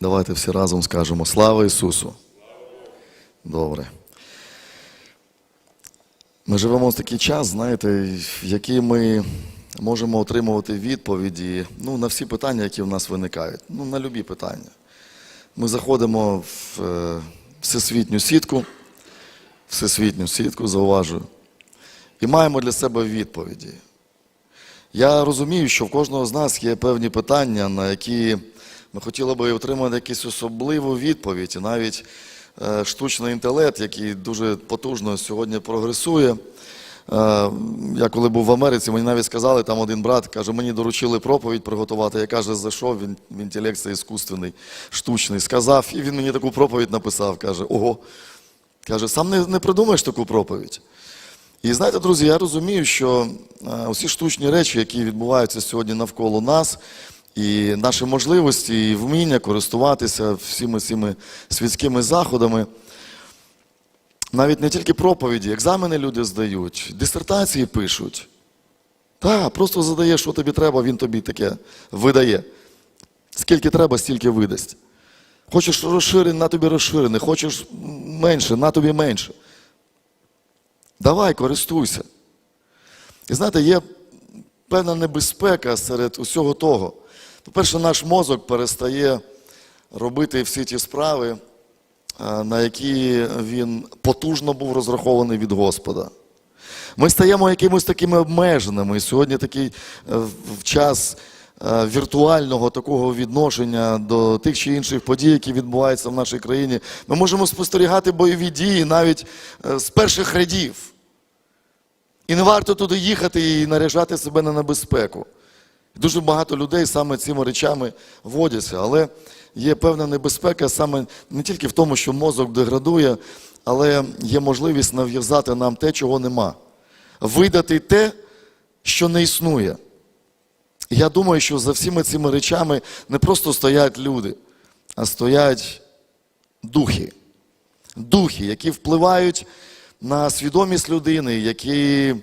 Давайте всі разом скажемо Слава Ісусу! Добре. Ми живемо в такий час, знаєте, в який ми можемо отримувати відповіді ну, на всі питання, які в нас виникають. Ну, на любі питання. Ми заходимо в е, всесвітню сітку, всесвітню сітку, зауважую, і маємо для себе відповіді. Я розумію, що в кожного з нас є певні питання, на які ми хотіли би отримати якусь особливу відповідь. І навіть е, штучний інтелект, який дуже потужно сьогодні прогресує. Е, я коли був в Америці, мені навіть сказали, там один брат каже, мені доручили проповідь приготувати. Я каже, зайшов, він, в інтелект це іскусственний, штучний, сказав, і він мені таку проповідь написав. Каже, ого. Каже, сам не, не придумаєш таку проповідь. І знаєте, друзі, я розумію, що е, усі штучні речі, які відбуваються сьогодні навколо нас, і наші можливості, і вміння користуватися всіми цими світськими заходами, навіть не тільки проповіді, екзамени люди здають, дисертації пишуть. Так, просто задаєш, що тобі треба, він тобі таке видає. Скільки треба, стільки видасть. Хочеш розширений, на тобі розширений, хочеш менше, на тобі менше. Давай, користуйся. І знаєте, є певна небезпека серед усього того. По-перше, наш мозок перестає робити всі ті справи, е, на які він потужно був розрахований від Господа. Ми стаємо якимось такими обмеженими. І сьогодні такий е, в час е, віртуального такого відношення до тих чи інших подій, які відбуваються в нашій країні. Ми можемо спостерігати бойові дії навіть з перших рядів. І не варто туди їхати і наряжати себе на небезпеку. Дуже багато людей саме цими речами водяться, але є певна небезпека саме не тільки в тому, що мозок деградує, але є можливість нав'язати нам те, чого нема. Видати те, що не існує. Я думаю, що за всіми цими речами не просто стоять люди, а стоять духи. Духи, які впливають на свідомість людини, які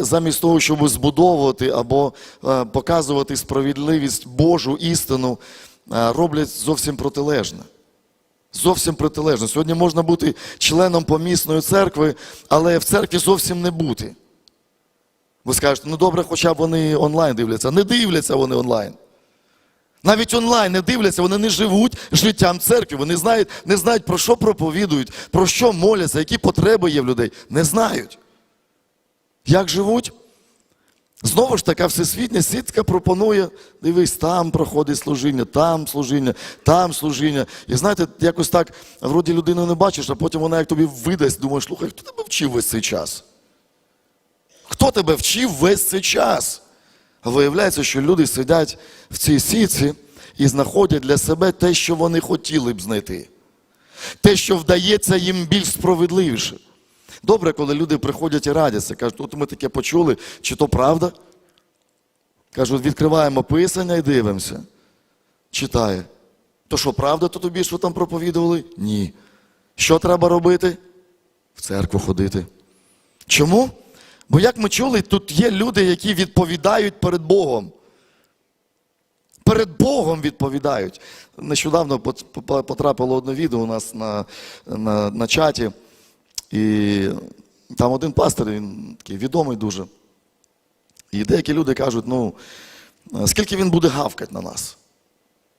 замість того, щоб збудовувати або е, показувати справедливість Божу істину, е, роблять зовсім протилежне. Зовсім протилежне. Сьогодні можна бути членом помісної церкви, але в церкві зовсім не бути. Ви скажете, ну добре, хоча б вони онлайн дивляться. Не дивляться вони онлайн. Навіть онлайн не дивляться, вони не живуть життям церкви. Вони знають, не знають, про що проповідують, про що моляться, які потреби є в людей. Не знають. Як живуть? Знову ж така всесвітня сітка пропонує, дивись, там проходить служіння, там служіння, там служіння. І знаєте, якось так, вроді людину не бачиш, а потім вона як тобі видасть, думаєш, слухай, хто тебе вчив весь цей час? Хто тебе вчив весь цей час? Виявляється, що люди сидять в цій сітці і знаходять для себе те, що вони хотіли б знайти. Те, що вдається їм більш справедливіше. Добре, коли люди приходять і радяться, кажуть, от ми таке почули, чи то правда? Кажуть, відкриваємо писання і дивимося. Читає. То що, правда, то тобі, що там проповідували? Ні. Що треба робити? В церкву ходити. Чому? Бо як ми чули, тут є люди, які відповідають перед Богом. Перед Богом відповідають. Нещодавно потрапило одне відео у нас на, на, на чаті. І там один пастор, він такий відомий дуже. І деякі люди кажуть, ну, скільки він буде гавкати на нас?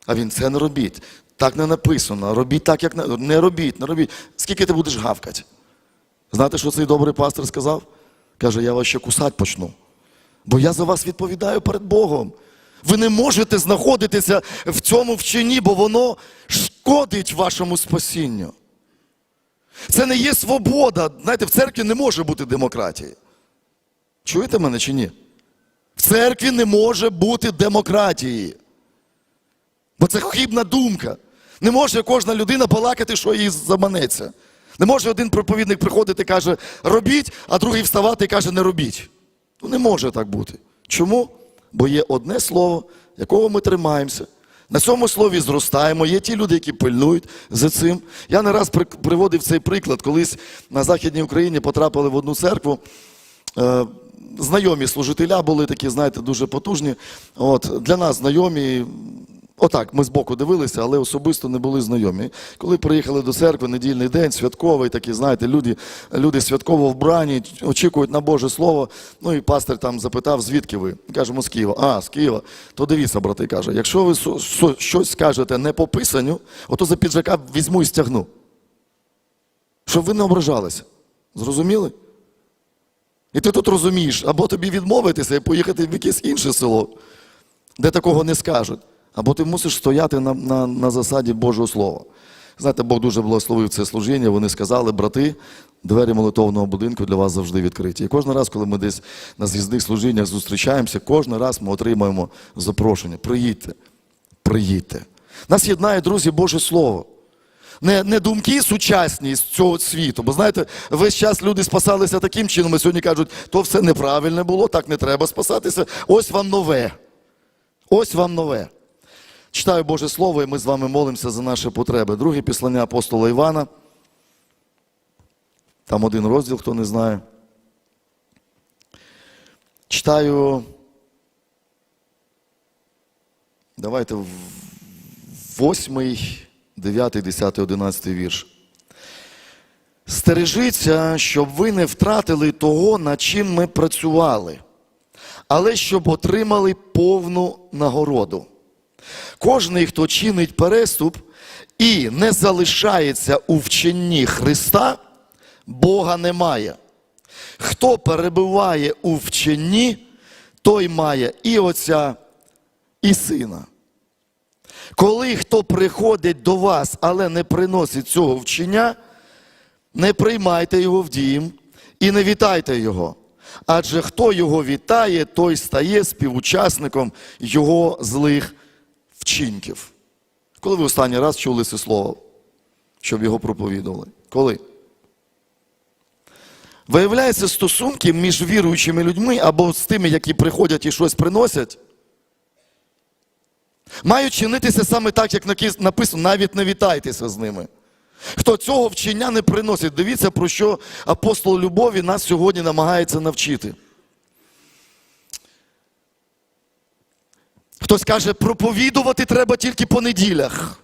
А він це не робіть. Так не написано. Робіть так, як не, не робіть, не робіть. Скільки ти будеш гавкати? Знаєте, що цей добрий пастор сказав? Каже, я вас ще кусати почну. Бо я за вас відповідаю перед Богом. Ви не можете знаходитися в цьому вченні, бо воно шкодить вашому спасінню. Це не є свобода. Знаєте, в церкві не може бути демократії. Чуєте мене чи ні? В церкві не може бути демократії. Бо це хибна думка. Не може кожна людина балакати, що їй заманеться. Не може один проповідник приходити і каже, робіть, а другий вставати і каже, не робіть. Ну не може так бути. Чому? Бо є одне слово, якого ми тримаємося. На цьому слові зростаємо. Є ті люди, які пильнують за цим. Я не раз приводив цей приклад, колись на Західній Україні потрапили в одну церкву. Е, знайомі служителя були такі, знаєте, дуже потужні. От, для нас знайомі, Отак, ми збоку дивилися, але особисто не були знайомі. Коли приїхали до церкви, недільний день, святковий, такі, знаєте, люди, люди святково вбрані, очікують на Боже Слово. Ну і пастор там запитав, звідки ви? Кажемо, з Києва. А, з Києва. То дивіться, брати, каже, якщо ви щось скажете не по писанню, ото за піджака візьму і стягну. Щоб ви не ображалися. Зрозуміли? І ти тут розумієш, або тобі відмовитися і поїхати в якесь інше село, де такого не скажуть. Або ти мусиш стояти на, на, на засаді Божого Слова. Знаєте, Бог дуже благословив це служіння. Вони сказали, брати, двері молитовного будинку для вас завжди відкриті. І кожен раз, коли ми десь на з'їзних служіннях зустрічаємося, кожен раз ми отримуємо запрошення. Приїдьте, приїдьте. Нас єднає, друзі, Боже Слово. Не, не думки сучасні з цього світу. Бо знаєте, весь час люди спасалися таким чином, і сьогодні кажуть, то все неправильне було, так не треба спасатися. Ось вам нове. Ось вам нове. Читаю Боже Слово, і ми з вами молимося за наші потреби. Друге післання апостола Івана. Там один розділ, хто не знає. Читаю. Давайте в- восьмий, дев'ятий, десятий, одинадцятий вірш. Стережіться, щоб ви не втратили того, над чим ми працювали, але щоб отримали повну нагороду. Кожний, хто чинить переступ і не залишається у вченні Христа, Бога немає. Хто перебуває у вченні, той має і Отця, і Сина. Коли хто приходить до вас, але не приносить цього вчення, не приймайте його в дім і не вітайте його. Адже хто його вітає, той стає співучасником його злих вчинків. Коли ви останній раз чули це слово, щоб його проповідували? Коли? Виявляється, стосунки між віруючими людьми або з тими, які приходять і щось приносять, мають чинитися саме так, як написано, навіть не вітайтеся з ними. Хто цього вчення не приносить, дивіться, про що апостол любові нас сьогодні намагається навчити. Хтось каже, проповідувати треба тільки по неділях.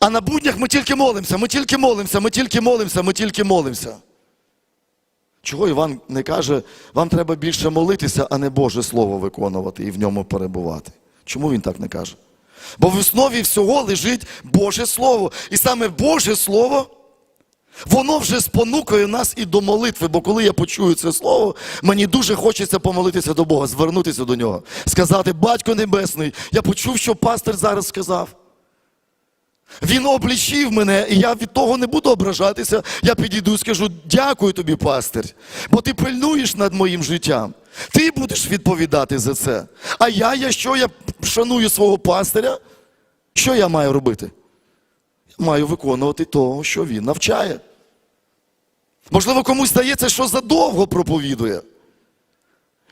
А на буднях ми тільки молимося, ми тільки молимося, ми тільки молимося, ми тільки молимося. Чого Іван не каже, вам треба більше молитися, а не Боже Слово виконувати і в ньому перебувати? Чому він так не каже? Бо в основі всього лежить Боже Слово. І саме Боже Слово, воно вже спонукає нас і до молитви. Бо коли я почую це слово, мені дуже хочеться помолитися до Бога, звернутися до нього, сказати, Батько Небесний, я почув, що пастир зараз сказав. Він облічив мене, і я від того не буду ображатися. Я підійду і скажу: дякую тобі, пастир, бо ти пильнуєш над моїм життям. Ти будеш відповідати за це. А я, якщо я шаную свого пастиря, що я маю робити? Я маю виконувати того, що він навчає. Можливо, комусь здається, що задовго проповідує.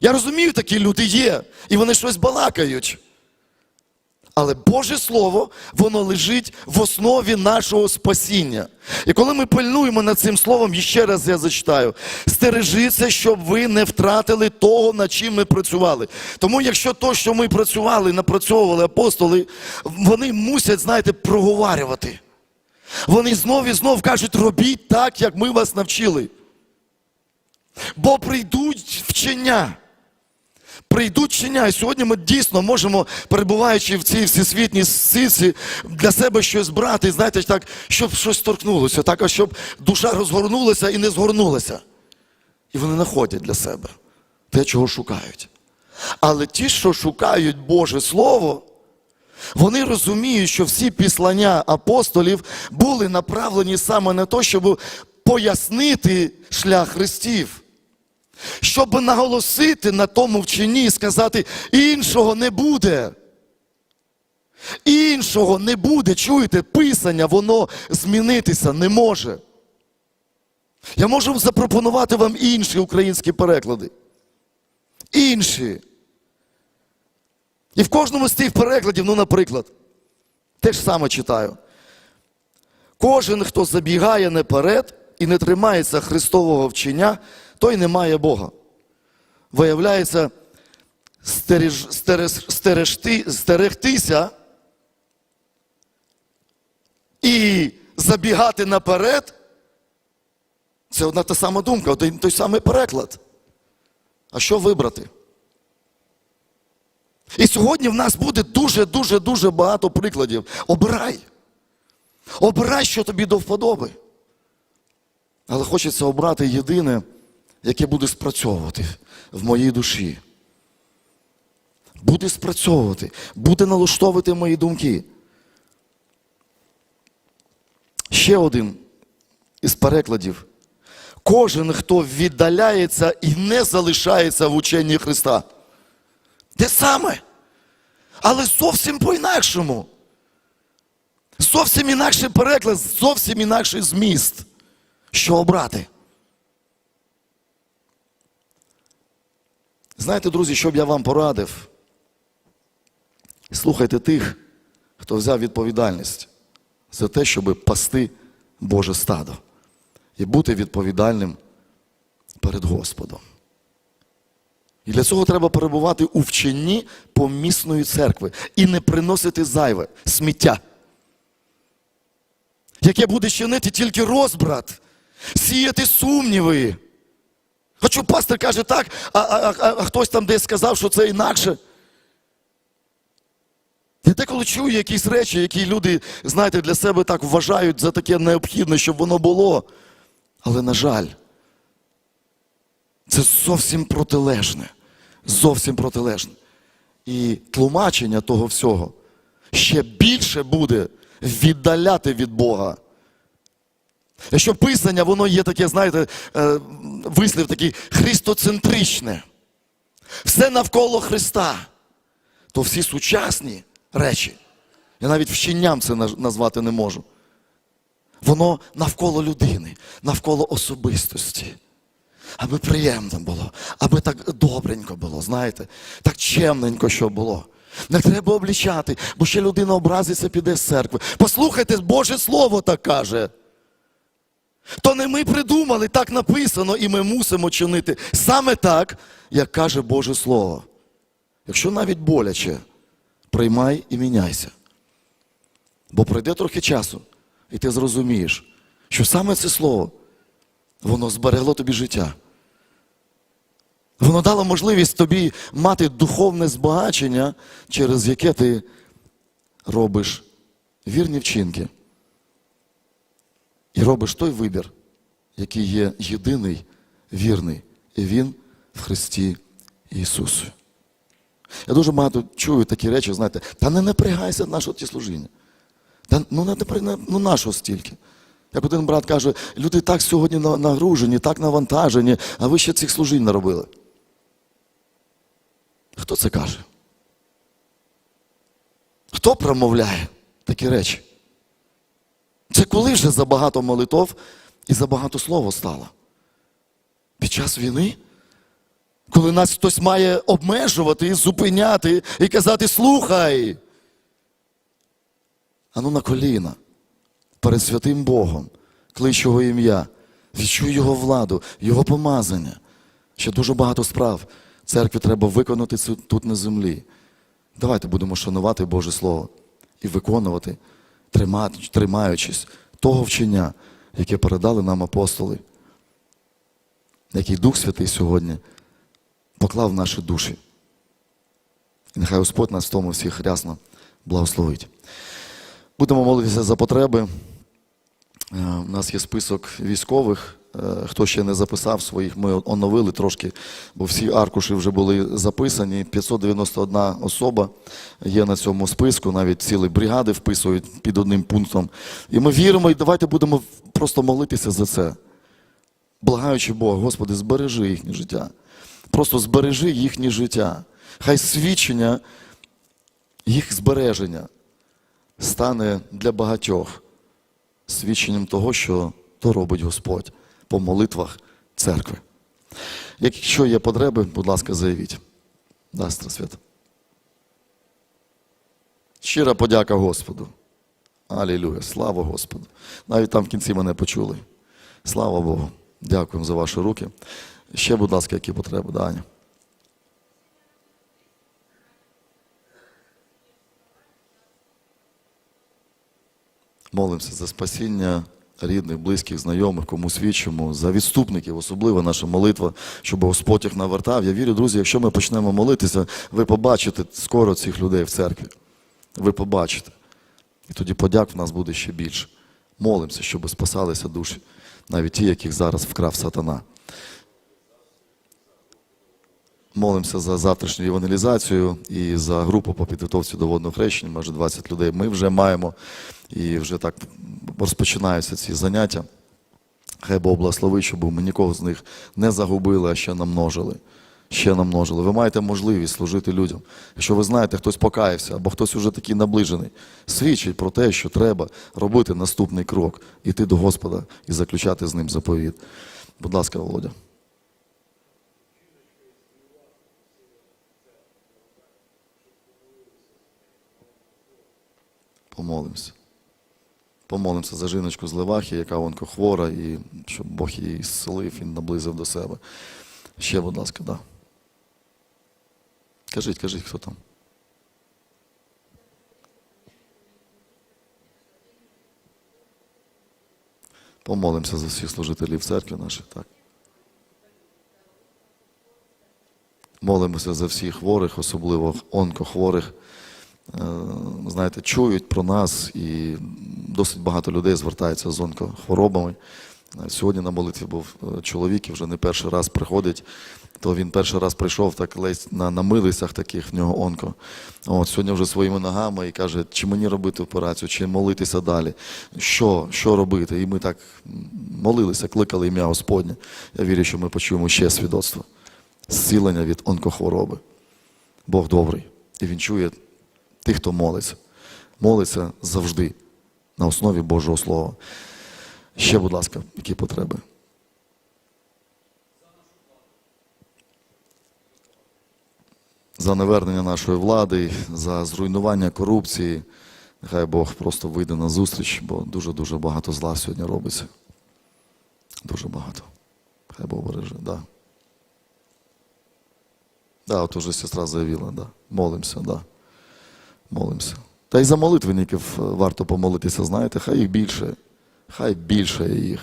Я розумію, такі люди є, і вони щось балакають. Але Боже Слово, воно лежить в основі нашого спасіння. І коли ми пильнуємо над цим словом, ще раз я зачитаю, стережіться, щоб ви не втратили того, над чим ми працювали. Тому якщо то, що ми працювали, напрацьовували апостоли, вони мусять, знаєте, проговарювати. Вони знов і знов кажуть, робіть так, як ми вас навчили. Бо прийдуть вчення. Прийдуть вчення, і сьогодні ми дійсно можемо, перебуваючи в цій всесвітній сиці, для себе щось брати, знаєте, так, щоб щось торкнулося, так, а щоб душа розгорнулася і не згорнулася. І вони знаходять для себе те, чого шукають. Але ті, що шукають Боже Слово, вони розуміють, що всі післання апостолів були направлені саме на те, щоб пояснити шлях Христів. Щоб наголосити на тому вченні і сказати, іншого не буде. Іншого не буде. Чуєте, писання, воно змінитися не може. Я можу запропонувати вам інші українські переклади. Інші. І в кожному з тих перекладів, ну, наприклад, те ж саме читаю. Кожен, хто забігає наперед і не тримається Христового вчення, той не має Бога. Виявляється, стереж, стереж, стережти, стерегтися і забігати наперед, це одна та сама думка, один той самий переклад. А що вибрати? І сьогодні в нас буде дуже-дуже дуже багато прикладів. Обирай. Обирай, що тобі до вподоби. Але хочеться обрати єдине, яке буде спрацьовувати в моїй душі. Буде спрацьовувати, буде налаштовувати мої думки. Ще один із перекладів. Кожен, хто віддаляється і не залишається в ученні Христа. Те саме. Але зовсім по-інакшому. Зовсім інакший переклад, зовсім інакший зміст. Що обрати? Знаєте, друзі, що б я вам порадив? Слухайте тих, хто взяв відповідальність за те, щоб пасти Боже стадо і бути відповідальним перед Господом. І для цього треба перебувати у вченні помісної церкви і не приносити зайве сміття, яке буде чинити тільки розбрат, сіяти сумніви. Хоча пастор каже так, а, а, а, а хтось там десь сказав, що це інакше. Я деколи чую якісь речі, які люди, знаєте, для себе так вважають за таке необхідне, щоб воно було. Але, на жаль, це зовсім протилежне. Зовсім протилежне. І тлумачення того всього ще більше буде віддаляти від Бога. Якщо писання, воно є таке, знаєте, е, вислів такий христоцентричне. Все навколо Христа. То всі сучасні речі, я навіть вченням це назвати не можу. Воно навколо людини, навколо особистості. Аби приємно було, аби так добренько було, знаєте, так чемненько, що було. Не треба облічати, бо ще людина образиться, піде з церкви. Послухайте, Боже Слово так каже. То не ми придумали, так написано, і ми мусимо чинити саме так, як каже Боже Слово. Якщо навіть боляче, приймай і міняйся. Бо пройде трохи часу, і ти зрозумієш, що саме це слово, воно зберегло тобі життя. Воно дало можливість тобі мати духовне збагачення, через яке ти робиш вірні вчинки. І робиш той вибір, який є єдиний, вірний, і він в Христі Ісусу. Я дуже багато чую такі речі, знаєте, та не напрягайся на що ті служіння. Та ну не ну на що стільки? Як один брат каже, люди так сьогодні нагружені, так навантажені, а ви ще цих служінь не робили. Хто це каже? Хто промовляє такі речі? Це коли вже забагато молитов і забагато слова стало? Під час війни? Коли нас хтось має обмежувати, зупиняти і казати слухай. Ану на коліна перед святим Богом, клич його ім'я, відчуй його владу, його помазання. Ще дуже багато справ церкві треба виконати тут на землі. Давайте будемо шанувати Боже Слово і виконувати, тримаючись того вчення, яке передали нам апостоли, який Дух Святий сьогодні поклав в наші душі. І нехай Господь нас в тому всіх рясно благословить. Будемо молитися за потреби. Е, У нас є список військових. Е, Хто ще не записав своїх, ми оновили трошки, бо всі аркуші вже були записані. 591 особа є на цьому списку, навіть цілі бригади вписують під одним пунктом. І ми віримо, і давайте будемо просто молитися за це. Благаючи Бога, Господи, збережи їхнє життя. Просто збережи їхнє життя. Хай свідчення їх збереження стане для багатьох свідченням того, що то робить Господь по молитвах церкви. Якщо є потреби, будь ласка, заявіть. Да, свят. Щира подяка Господу. Алілюя, слава Господу. Навіть там в кінці мене почули. Слава Богу. Дякуємо за ваші руки. Ще, будь ласка, які потреби, да, Молимося за спасіння рідних, близьких, знайомих, кому свідчимо, за відступників, особливо наша молитва, щоб Господь їх навертав. Я вірю, друзі, якщо ми почнемо молитися, ви побачите скоро цих людей в церкві. Ви побачите. І тоді подяк в нас буде ще більше. Молимося, щоб спасалися душі, навіть ті, яких зараз вкрав сатана. Молимося за завтрашню евангелізацію і за групу по підготовці до водного хрещення, майже 20 людей. Ми вже маємо і вже так розпочинаються ці заняття. Хай Бог благословить, щоб ми нікого з них не загубили, а ще намножили. Ще намножили. Ви маєте можливість служити людям. Якщо ви знаєте, хтось покаявся або хтось уже такий наближений, свідчить про те, що треба робити наступний крок, іти до Господа і заключати з ним заповіт. Будь ласка, Володя. Помолимося. Помолимося за жіночку з Левахи, яка онкохвора, і щоб Бог її зцілив і наблизив до себе. Ще, будь ласка, да. Кажіть, кажіть, хто там. Помолимося за всіх служителів церкви наших, так. Молимося за всіх хворих, особливо онкохворих. Е, знаєте, чують про нас і досить багато людей звертаються з онкохворобами. Е, Сьогодні на молитві був е, чоловік, і вже не перший раз приходить, то він перший раз прийшов так ледь на, на милицях таких в нього онко. От, сьогодні вже своїми ногами і каже, чи мені робити операцію, чи молитися далі. Що, що робити? І ми так молилися, кликали ім'я Господнє. Я вірю, що ми почуємо ще свідоцтво. Зцілення від онкохвороби. Бог добрий. І він чує тих, хто молиться. Молиться завжди на основі Божого Слова. Ще, будь ласка, які потреби? За навернення нашої влади, за зруйнування корупції. Нехай Бог просто вийде на зустріч, бо дуже-дуже багато зла сьогодні робиться. Дуже багато. Хай Бог береже, да. Да, от уже сестра заявила, да. Молимося, да. Молимося. Та й за молитвенників е, варто помолитися, знаєте, хай їх більше, хай більше їх.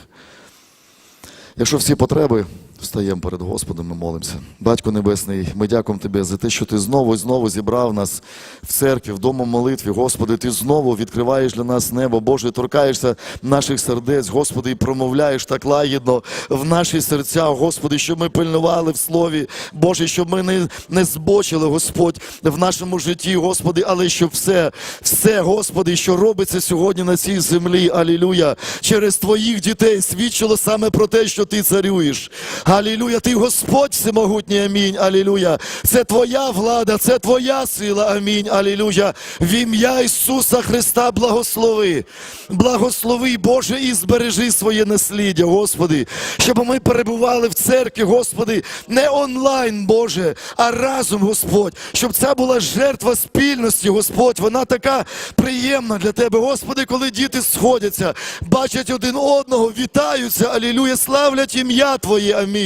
Якщо всі потреби, встаємо перед Господом і молимося. Батько Небесний, ми дякуємо Тобі за те, що Ти знову і знову зібрав нас в церкві, в дому молитві. Господи, Ти знову відкриваєш для нас небо, Боже, торкаєшся наших сердець, Господи, і промовляєш так лагідно в наші серця, Господи, щоб ми пильнували в Слові, Боже, щоб ми не, не збочили, Господь, в нашому житті, Господи, але щоб все, все, Господи, що робиться сьогодні на цій землі, алілюя, через Твоїх дітей свідчило саме про те, що Ти царюєш. Алілюя, Ти Господь всемогутній, амінь, алілюя. Це Твоя влада, це Твоя сила, амінь, алілюя. В ім'я Ісуса Христа благослови. Благослови, Боже, і збережи своє насліддя, Господи, щоб ми перебували в церкві, Господи, не онлайн, Боже, а разом, Господь, щоб це була жертва спільності, Господь. Вона така приємна для Тебе, Господи, коли діти сходяться, бачать один одного, вітаються, алілюя, славлять ім'я Твоє, амінь.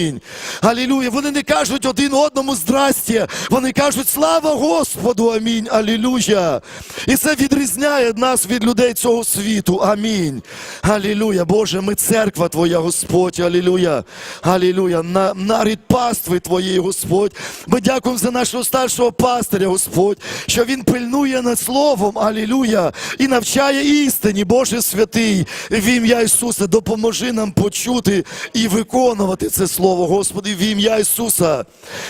Алілюя. Вони не кажуть один одному здрастя, вони кажуть слава Господу, амінь, алілюя. І це відрізняє нас від людей цього світу. Амінь. Алілюя. Боже, ми церква Твоя, Господь, алілюя. Алілюя. На, нарід пастви Твоєї, Господь. Ми дякуємо за нашого старшого пастиря, Господь, що він пильнує над Словом, алілюя, і навчає істині, Боже святий, в ім'я Ісуса, допоможи нам почути і виконувати це Слово, Господи, в ім'я Ісуса,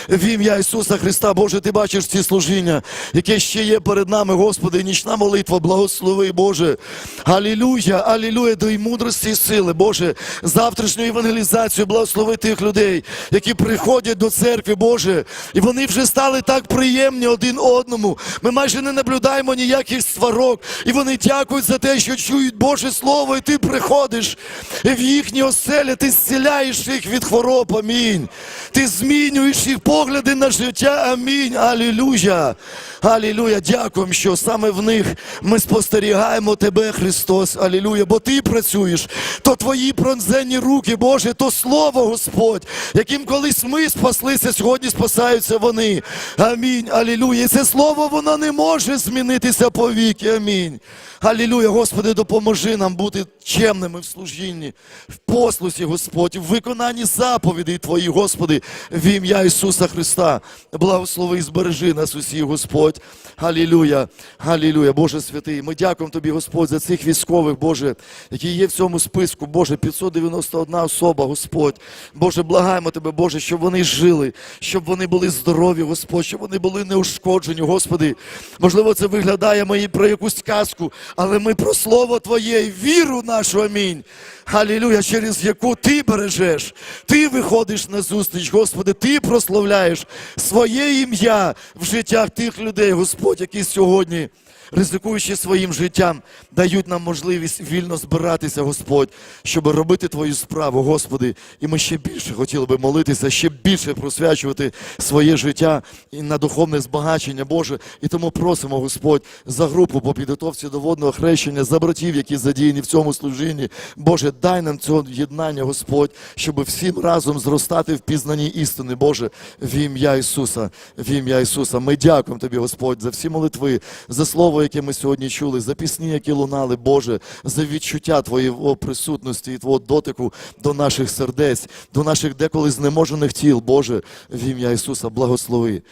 в ім'я Ісуса Христа, Боже, Ти бачиш ці служіння, яке ще є перед нами, Господи, нічна молитва, благослови, Боже. Алілюя, алілюя, дай мудрості і сили, Боже, завтрашню евангелізацію, благослови тих людей, які приходять до церкви, Боже, і вони вже стали так приємні один одному. Ми майже не наблюдаємо ніяких сварок, і вони дякують за те, що чують Боже Слово, і ти приходиш. В їхні оселі, ти зціляєш їх від хвороб. Гроб, амінь. Ти змінюєш їх погляди на життя, амінь. Алілуя. Алілуя. Дякуємо, що саме в них ми спостерігаємо тебе, Христос. Алілуя. Бо ти працюєш, то твої пронзені руки, Боже, то слово, Господь, яким колись ми спаслися, сьогодні спасаються вони. Амінь. Алілуя. І це слово воно не може змінитися повіки. Амінь. Алілуя, Господи, допоможи нам бути чемними в служінні, в послусі, Господь, в виконанні заповідей Твоїх, Господи, в ім'я Ісуса Христа. Благослови і збережи нас усіх, Господь. Алілуя, Алілуя, Боже святий. Ми дякуємо Тобі, Господь, за цих військових, Боже, які є в цьому списку, Боже, 591 особа, Господь. Боже, благаємо Тебе, Боже, щоб вони жили, щоб вони були здорові, Господь, щоб вони були неушкоджені, Господи. Можливо, це виглядає мені про якусь казку, але ми про Слово Твоє і віру нашу, амінь. Алілуя, через яку ти бережеш, ти виходиш на зустріч, Господи, ти прославляєш своє ім'я в життях тих людей, Господь, які сьогодні ризикуючи своїм життям, дають нам можливість вільно збиратися, Господь, щоб робити Твою справу, Господи. І ми ще більше хотіли би молитися, ще більше просвячувати своє життя і на духовне збагачення, Боже. І тому просимо, Господь, за групу по підготовці до водного хрещення, за братів, які задіяні в цьому служінні. Боже, дай нам цього єднання, Господь, щоб всім разом зростати в пізнанні істини, Боже, в ім'я Ісуса, в ім'я Ісуса. Ми дякуємо Тобі, Господь, за всі молитви, за слово, яке ми сьогодні чули, за пісні, які лунали, Боже, за відчуття Твоєї присутності і Твого дотику до наших сердець, до наших деколи знеможених тіл, Боже, в ім'я Ісуса, благослови.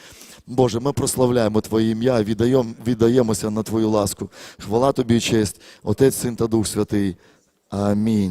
Боже, ми прославляємо Твоє ім'я, віддаємо, віддаємося на Твою ласку. Хвала Тобі і честь, Отець, Син та Дух Святий. Амінь.